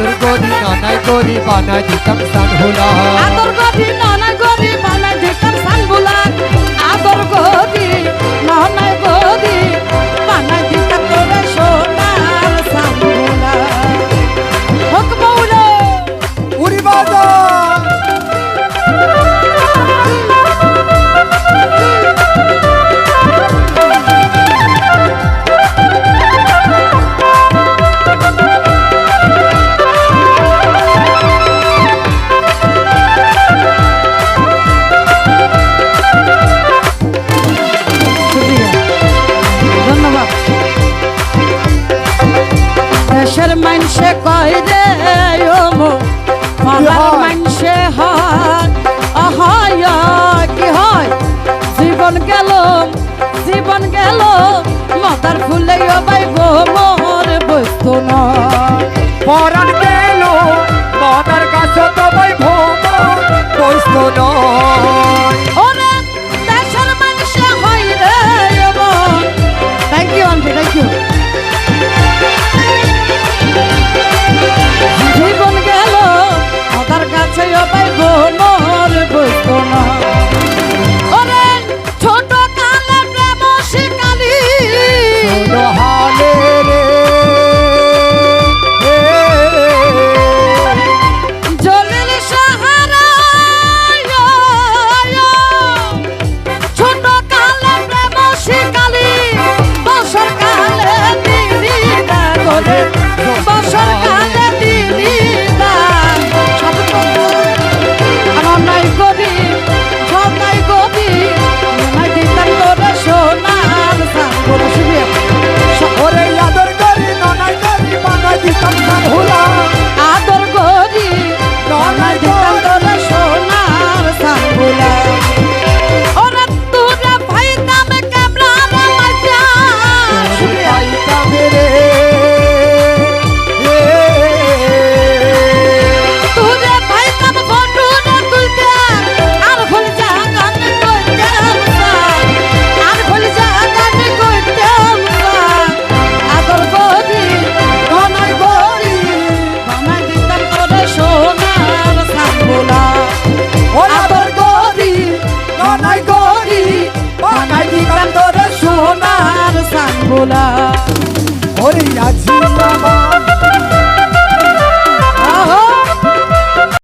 আদর করি নানায় করি বানায় দিতাম সান হলা আদর করি নানায় কই রে ওমো পাগল মানুষে হয়? অহয় কি হয়? জীবন গেল জীবন গেল মাথার ফুলে বাই মোর বস্তু নয়। পরাণ গেল মাথার কাছে তো বাই ভোম বস্তু নয়। ভোলা ওরে রাজি বাবা।